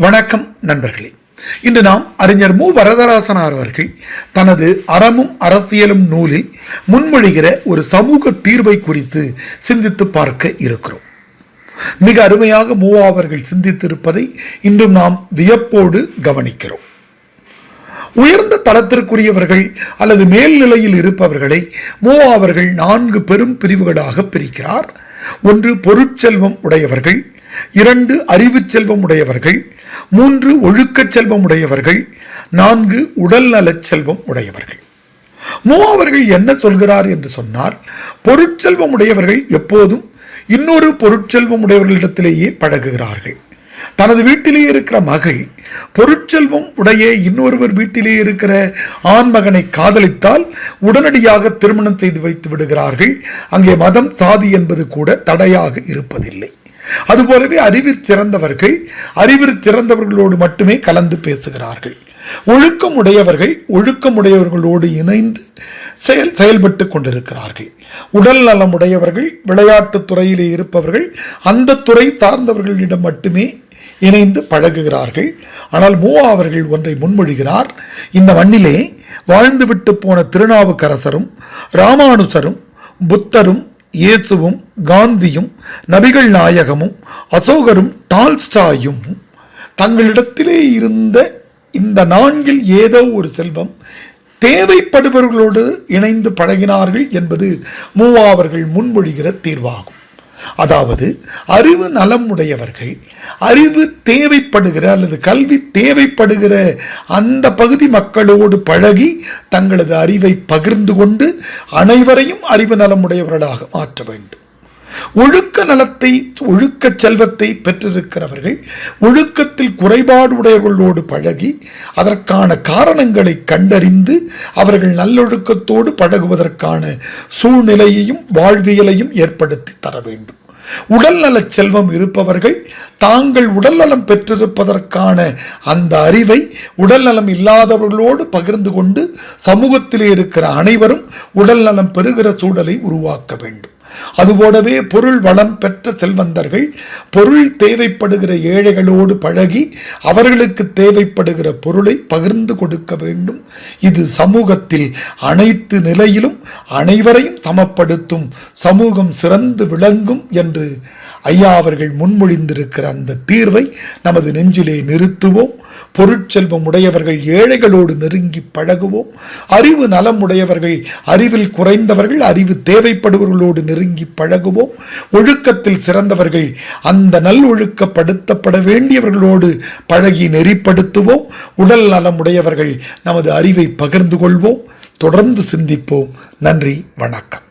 வணக்கம் நண்பர்களே. இன்று நாம் அறிஞர் மு. வரதராசனார் அவர்கள் தனது அறமும் அரசியலும் நூலில் முன்மொழிகிற ஒரு சமூக தீர்வை குறித்து சிந்தித்து பார்க்க இருக்கிறோம். மிக அருமையாக மூவா அவர்கள் சிந்தித்திருப்பதை இன்றும் நாம் வியப்போடு கவனிக்கிறோம். உயர்ந்த தளத்திற்குரியவர்கள் அல்லது மேல்நிலையில் இருப்பவர்களை மூவா அவர்கள் நான்கு பெரும் பிரிவுகளாக பிரிக்கிறார். ஒன்று பொருட்செல்வம் உடையவர்கள் இரண்டு அறிவுச் செல்வம் உடையவர்கள் மூன்று ஒழுக்கச் செல்வம் உடையவர்கள் நான்கு உடல் நலச் செல்வம் உடையவர்கள் மோ அவர்கள் என்ன சொல்கிறார் என்று சொன்னார் பொருட்செல்வம் உடையவர்கள் எப்போதும் இன்னொரு பொருட்செல்வம் உடையவர்களிடத்திலேயே பழகுகிறார்கள். தனது வீட்டிலே இருக்கிற மகள் பொருட்செல்வம் உடைய இன்னொருவர் வீட்டிலே இருக்கிற ஆண் மகனை காதலித்தால் உடனடியாக திருமணம் செய்து வைத்து விடுகிறார்கள். அங்கே மதம் சாதி என்பது கூட தடையாக இருப்பதில்லை. அதுபோலவே அறிவில் சிறந்தவர்கள் அறிவில் சிறந்தவர்களோடு மட்டுமே கலந்து பேசுகிறார்கள். ஒழுக்கம் உடையவர்கள் ஒழுக்கம் உடையவர்களோடு இணைந்து செயல் செயல்பட்டு கொண்டிருக்கிறார்கள். உடல் நலம் உடையவர்கள் விளையாட்டுத் துறையிலே இருப்பவர்கள் அந்த துறை சார்ந்தவர்களிடம் மட்டுமே இணைந்து பழகுகிறார்கள். ஆனால் மூவா அவர்கள் ஒன்றை முன்மொழிகிறார். இந்த மண்ணிலே வாழ்ந்துவிட்டு போன திருநாவுக்கரசரும் ராமானுசரும் புத்தரும் இயேசுவும் காந்தியும் நபிகள் நாயகமும் அசோகரும் டால்ஸ்டாயும் தங்களிடத்திலே இருந்த இந்த நான்கில் ஏதோ ஒரு செல்வம் தேவைப்படுபவர்களோடு இணைந்து பழகினார்கள் என்பது மூவாவர்கள் முன்மொழிகிற தீர்வாகும். அதாவது அறிவு நலம் உடையவர்கள் அறிவு தேவைப்படுகிற அல்லது கல்வி தேவைப்படுகிற அந்த பகுதி மக்களோடு பழகி தங்களது அறிவை பகிர்ந்து கொண்டு அனைவரையும் அறிவு நலம் உடையவர்களாக மாற்ற வேண்டும். ஒழுக்க நலத்தை ஒழுக்க செல்வத்தை பெற்றிருக்கிறவர்கள் ஒழுக்கத்தில் குறைபாடு உடையவர்களோடு பழகி அதற்கான காரணங்களை கண்டறிந்து அவர்கள் நல்லொழுக்கத்தோடு பழகுவதற்கான சூழ்நிலையையும் வாழ்வியலையும் ஏற்படுத்தி தர வேண்டும். உடல்நல செல்வம் இருப்பவர்கள் தாங்கள் உடல்நலம் பெற்றிருப்பதற்கான அந்த அறிவை உடல்நலம் இல்லாதவர்களோடு பகிர்ந்து கொண்டு சமூகத்திலே இருக்கிற அனைவரும் உடல்நலம் பெறுகிற சூழலை உருவாக்க வேண்டும். அதுபோலவே பொருள் வளம் பெற்ற செல்வந்தர்கள் பொருள் தேவைப்படுகிற ஏழைகளோடு பழகி அவர்களுக்கு தேவைப்படுகிற பொருளை பகிர்ந்து கொடுக்க வேண்டும். இது சமூகத்தில் அனைத்து நிலையிலும் அனைவரையும் சமப்படுத்தும். சமூகம் சிறந்து விளங்கும் என்று ஐயா அவர்கள் முன்மொழிந்திருக்கிற அந்த தீர்வை நமது நெஞ்சிலே நிறுத்துவோம். பொருட்செல்வம் உடையவர்கள் ஏழைகளோடு நெருங்கி பழகுவோம். அறிவு நலம் உடையவர்கள் அறிவில் குறைந்தவர்கள் அறிவு தேவைப்படுபவர்களோடு நெருங்கி பழகுவோம். ஒழுக்கத்தில் சிறந்தவர்கள் அந்த நல் ஒழுக்கப்படுத்தப்பட வேண்டியவர்களோடு பழகி நெறிப்படுத்துவோம். உடல் நலம் உடையவர்கள் நமது அறிவை பகிர்ந்து கொள்வோம். தொடர்ந்து சிந்திப்போம். நன்றி வணக்கம்.